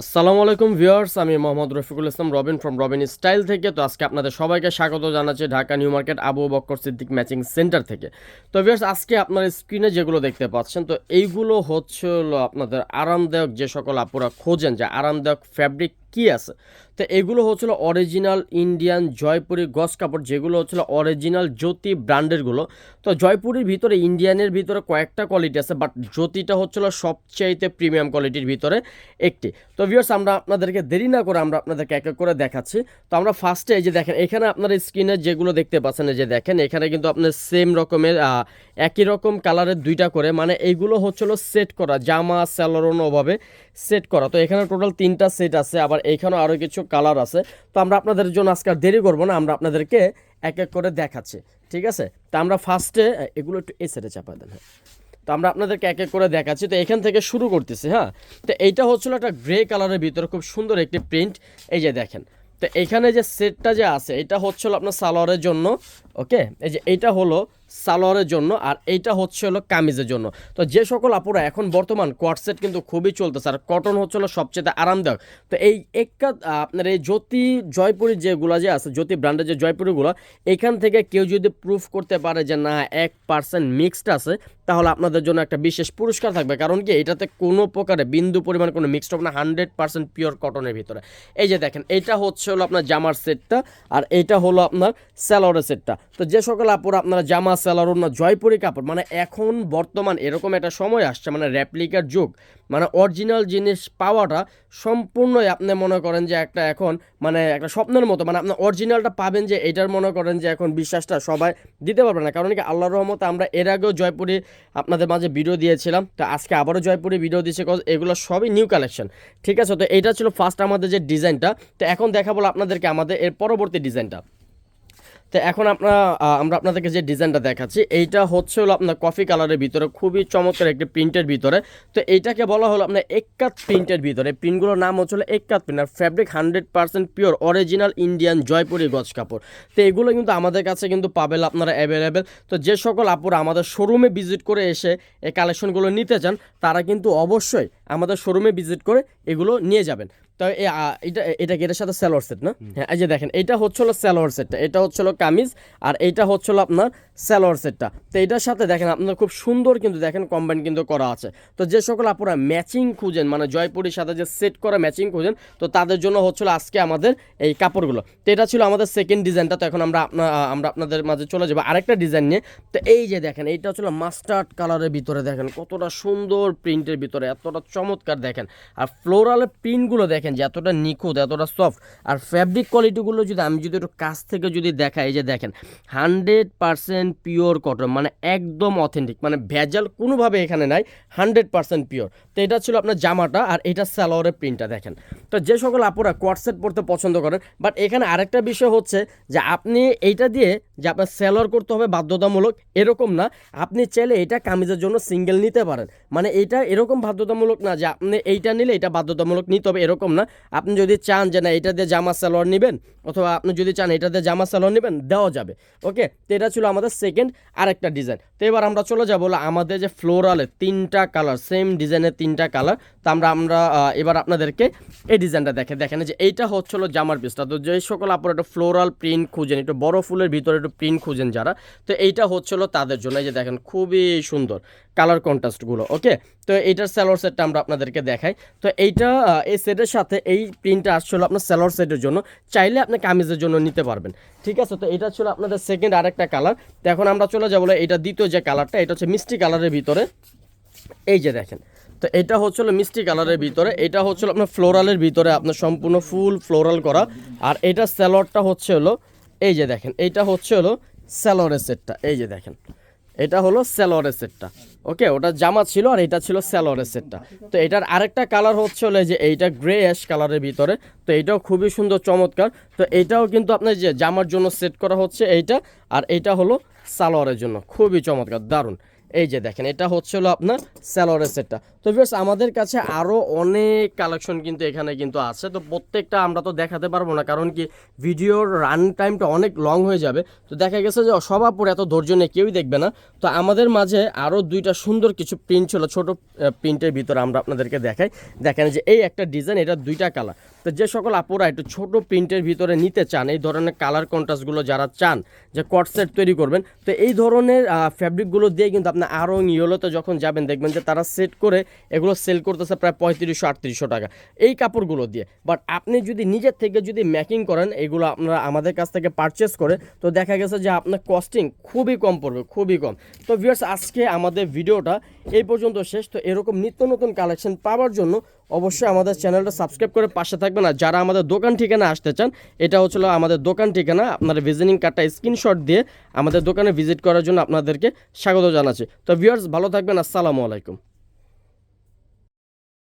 আসসালামু আলাইকুম ভিউয়ার্স, আমি মোহাম্মদ রফিকুল ইসলাম, রবিন ফ্রম রবিন স্টাইল থেকে। তো আজকে আপনাদের সবাইকে স্বাগত জানাচ্ছি Dhaka new market Abu Bakkar Siddique matching centre থেকে। তো ভিউয়ার্স, আজকে আপনার স্ক্রিনে যেগুলো দেখতে পাচ্ছেন, তো এইগুলো হচ্ছে হলো আপনাদের আরামদায়ক যে সকল আপুরা খোঁজেন, যে আরামদায়ক ফ্যাব্রিক কি আছে? তো এগুলো হচ্ছিল অরিজিনাল ইন্ডিয়ান জয়পুরি গস কাপড়, যেগুলো হচ্ছিল অরিজিনাল জ্যোতি ব্র্যান্ডেরগুলো তো জয়পুরের ভিতরে ইন্ডিয়ানের ভিতরে কয়েকটা কোয়ালিটি আছে বাট জ্যোতিটা হচ্ছিল সবচাইতে প্রিমিয়াম কোয়ালিটির ভিতরে একটি। তো ভিউয়ার্স আমরা আপনাদেরকে দেরি না করে আমরা আপনাদেরকে এক এক করে দেখাচ্ছি। তো আমরা ফার্স্টে এই যে দেখেন, এখানে আপনার স্ক্রিনে যেগুলো দেখতে পাচ্ছেন, এই যে দেখেন, এখানে কিন্তু আপনার সেম রকমের একই রকম কালারের দুইটা করে মানে এইগুলো হচ্ছিল সেট করা, জামা স্যালোরন ওভাবে সেট করা। তো এখানে টোটাল তিনটা সেট আছে, আবার এখানেও আরও কিছু কালার আছে। তো আমরা আপনাদের জন্য আজকে আর দেরি করব না, আমরা আপনাদেরকে এক এক করে দেখাচ্ছি, ঠিক আছে? তো আমরা ফার্স্টে এগুলো একটু এই সেটে চাপা দেন হ্যাঁ। তো আমরা আপনাদেরকে এক এক করে দেখাচ্ছি। তো এখান থেকে শুরু করতেছি হ্যাঁ? তো এইটা হচ্ছিল একটা গ্রে কালারের ভিতরে খুব সুন্দর একটি প্রিন্ট এই যে দেখেন, তো এখানে যে সেটটা যে আছে, এটা হচ্ছিল আপনার সালোয়ারের জন্য ওকে এই যে এইটা হলো সালোয়ারের জন্য আর এইটা হচ্ছে হলো কামিজের জন্য। তো যে সকল আপুরা এখন বর্তমান কোয়াট সেট কিন্তু খুবই চলতেছে আর কটন হচ্ছে হলো সবচেয়ে আরামদায়ক। তো এই একটা আপনার এই জ্যোতি জয়পুরি যেগুলো যে আছে, জ্যোতি ব্র্যান্ডের যে জয়পুরিগুলো, এখান থেকে কেউ যদি প্রুফ করতে পারে যে না, এক পার্সেন্ট মিক্সড আছে, তাহলে আপনাদের জন্য একটা বিশেষ পুরস্কার থাকবে। কারণ কি, এটাতে কোনো প্রকারে বিন্দু পরিমাণ কোনো মিক্সড হবে না, হান্ড্রেড পার্সেন্ট পিওর কটনের ভিতরে। এই যে দেখেন এটা হচ্ছে হলো আপনার জামার সেটটা আর এইটা হলো আপনার স্যালোয়ারের সেটটা তো যে সকল আপুরা আপনারা জামা স্যালোয়ার না জয়পুরি কাপড়। মানে এখন বর্তমান এরকম একটা সময় আসছে মানে র্যাপ্লিকার যুগ। মানে অরিজিনাল জিনিস পাওয়াটা সম্পূর্ণই আপনি মনে করেন যে একটা এখন মানে একটা স্বপ্নের মতো। মানে আপনি অরিজিনালটা পাবেন যে এটার মনে করেন যে এখন বিশ্বাসটা সবাই দিতে পারবে না। কারণ কি আল্লাহর রহমতে আমরা এর আগেও জয়পুরি আপনাদের মাঝে ভিডিও দিয়েছিলাম। তো আজকে আবারও জয়পুরি ভিডিও দিয়েছি cause এগুলো সবই নিউ কালেকশন ঠিক আছে? তো এইটা ছিল ফার্স্ট আমাদের যে ডিজাইনটা তো এখন দেখাবো আপনাদেরকে আমাদের এর পরবর্তী ডিজাইনটা তো এখন আপনার আমরা আপনাদেরকে যে ডিজাইনটা দেখাচ্ছি, এইটা হচ্ছে হলো আপনার কফি কালারের ভিতরে, খুবই চমৎকার একটি প্রিন্টের ভিতরে। তো এইটাকে বলা হলো আপনার এক্কাত প্রিন্টের ভিতরে। প্রিন্টগুলোর নাম হচ্ছে হলো এক্কাত প্রিন্ট। আর fabric hundred percent pure original Indian Jaipuri গজ কাপড়। তো এগুলো কিন্তু আমাদের কাছে কিন্তু পাবেন আপনারা অ্যাভেলেবেল তো যে সকল আপুরা আমাদের শোরুমে ভিজিট করে এসে এই কালেকশনগুলো নিতে চান, তারা কিন্তু অবশ্যই আমাদের শোরুমে ভিজিট করে এগুলো নিয়ে যাবেন। তো এটা এটা কি এটার সাথে স্যালোয়ার সেট না? হ্যাঁ এই যে দেখেন এটা হচ্ছে হলো স্যালোয়ার সেটটা এটা হচ্ছে হলো কামিজ আর এইটা হচ্ছে হলো আপনার স্যালোয়ার সেটটা তো এটার সাথে দেখেন আপনার খুব সুন্দর কিন্তু দেখেন কম্বাইন কিন্তু করা আছে। তো যে সকল আপনারা ম্যাচিং খুঁজেন মানে জয়পুরের সাথে যে সেট করা ম্যাচিং খুঁজেন তো তাদের জন্য হচ্ছিল আজকে আমাদের এই কাপড়গুলো। তো এটা ছিল আমাদের সেকেন্ড ডিজাইনটা তো এখন আমরা আমরা আপনাদের মাঝে চলে যাব আরেকটা ডিজাইন নিয়ে। তো এই যে দেখেন এইটা হচ্ছিল মাস্টার্ড কালারের ভিতরে দেখেন কতটা সুন্দর প্রিন্টের ভিতরে এতটা চমৎকার দেখেন। আর ফ্লোরালের প্রিন্টগুলো দেখেন যে এতটা নিখুঁত, এতটা সফট আর ফ্যাব্রিক কোয়ালিটিগুলো যদি আমি যদি একটু কাছ থেকে যদি দেখাই, এই যে দেখেন হান্ড্রেড পারসেন্ট পিওর কটন মানে একদম অথেন্টিক মানে ভেজাল কোনোভাবে এখানে নাই হান্ড্রেড পারসেন্ট পিওর তো এটা ছিল আপনার জামাটা আর এটা স্যালোয়ারের প্রিন্টটা দেখেন। তো যে সকল আপুরা কোয়াটসেট পড়তে পছন্দ করেন বাট এখানে আরেকটা বিষয় হচ্ছে যে আপনি এইটা দিয়ে যে আপনার স্যালোয়ার করতে হবে বাধ্যতামূলক, এরকম না। আপনি চাইলে এটা কামিজের জন্য সিঙ্গেল নিতে পারেন। মানে এটা এরকম বাধ্যতামূলক না যে আপনি এইটা নিলে এটা বাধ্যতামূলক নিতে হবে, এরকম না। আপনি যদি চান যে না, এটা দিয়ে জামা সালোয়ার নেবেন, অথবা আপনি যদি চান এটা দিয়ে জামা সালোয়ার নেবেন, দেওয়া যাবে। ওকে? তো এটা ছিল আমাদের সেকেন্ড আরেকটা ডিজাইন তো এবার আমরা চলে যাব আমাদের যে ফ্লোরালে তিনটা কালার সেম ডিজাইনের তিনটা কালার তো আমরা আমরা এবার আপনাদেরকে এই ডিজাইনটা দেখে, দেখেন যে এইটা হচ্ছিল জামার পিসটা তো যে সকল আপনারা একটু ফ্লোরাল প্রিন্ট খুঁজেন, একটু বড় ফুলের ভিতরে একটু প্রিন্ট খুঁজেন যারা, তো এইটা হচ্ছিল তাদের জন্য। এই যে দেখেন, খুবই সুন্দর কালার কন্ট্রাস্টগুলো ওকে তো এইটার স্যালোর সেটটা আমরা আপনাদেরকে দেখাই। তো এইটা এই সেটের সাথে এই প্রিন্টটা আসছিল আপনার স্যালোর সেটের জন্য। চাইলে আপনি কামিজের জন্য নিতে পারবেন, ঠিক আছে? তো এটা ছিল আপনাদের সেকেন্ড আরেকটা কালার তো এখন আমরা চলে যাব এটা দ্বিতীয় যে কালারটা এটা হচ্ছে মিষ্টি কালারের ভিতরে। এই যে দেখেন তো এটা হচ্ছিল মিষ্টি কালারের ভিতরে, এটা হচ্ছিল আপনার ফ্লোরালের ভিতরে আপনার সম্পূর্ণ ফুল ফ্লোরাল করা। আর এটা স্যালোয়ারটা হচ্ছে হলো, এই যে দেখেন এইটা হচ্ছে হলো স্যালোয়ারের সেটটা, এই যে দেখেন। এটা হলো স্যালোয়ারের সেটটা, ওকে? ওটা জামা ছিল আর এটা ছিল স্যালোয়ারের সেটটা। তো এটার আরেকটা কালার হচ্ছে হলো যে এইটা গ্রে অ্যাশ কালারের ভিতরে, তো এটাও খুবই সুন্দর, চমৎকার। তো এটাও কিন্তু আপনার যে জামার জন্য সেট করা হচ্ছে এইটা, আর এইটা হলো সালোয়ারের জন্য, খুবই চমৎকার, দারুণ। এই যে দেখেন, এটা হচ্ছে হলো আপনার স্যালোয়ারের সেটটা তো ভিউয়ার্স আমাদের কাছে আরও অনেক কালেকশন কিন্তু এখানে কিন্তু আছে। তো প্রত্যেকটা আমরা তো দেখাতে পারব না, কারণ কি ভিডিওর রান টাইমটা অনেক লং হয়ে যাবে। তো দেখা গেছে যে সবাপুর এত ধৈর্য নেই কেউই দেখবে না। তো আমাদের মাঝে আরও দুইটা সুন্দর কিছু প্রিন্ট ছিল, ছোট প্রিন্টের ভিতরে আমরা আপনাদেরকে দেখাই। দেখেন যে এই একটা ডিজাইন এটা দুইটা কালার তো যে সকল আপুরা একটু ছোট প্রিন্টের ভিতরে নিতে চান, এই ধরনের কালার কন্ট্রাস্টগুলো যারা চান, যে কট সেট তৈরি করবেন, তো এই ধরনের ফ্যাব্রিকগুলো দিয়ে কিন্তু আপনি আরও ইয়েলোতে যখন যাবেন, দেখবেন যে তারা সেট করে এগুলো সেল করতেছে প্রায় পঁয়ত্রিশশো, আটত্রিশশো টাকা। এই কাপড়গুলো দিয়ে। বাট আপনি যদি নিজের থেকে যদি মেকিং করেন, এগুলো আপনারা আমাদের কাছ থেকে পারচেস করে, তো দেখা গেছে যে আপনার কস্টিং খুবই কম পড়বে, খুবই কম। তো ভিউয়ার্স আজকে আমাদের ভিডিওটা এই পর্যন্ত শেষ। তো এরকম নিত্য নতুন কালেকশন পাওয়ার জন্য অবশ্যই আমাদের চ্যানেলটা সাবস্ক্রাইব করে পাশে থাকবেন। আর যারা আমাদের দোকান ঠিকানা আসতে চান, এটা হচ্ছিল আমাদের দোকান ঠিকানা। আপনারা ভিজিটিং কার্ডটা স্ক্রিনশট দিয়ে আমাদের দোকানে ভিজিট করার জন্য আপনাদেরকে স্বাগত জানাচ্ছি। তো ভিউয়ার্স ভালো থাকবেন। আসসালামু আলাইকুম।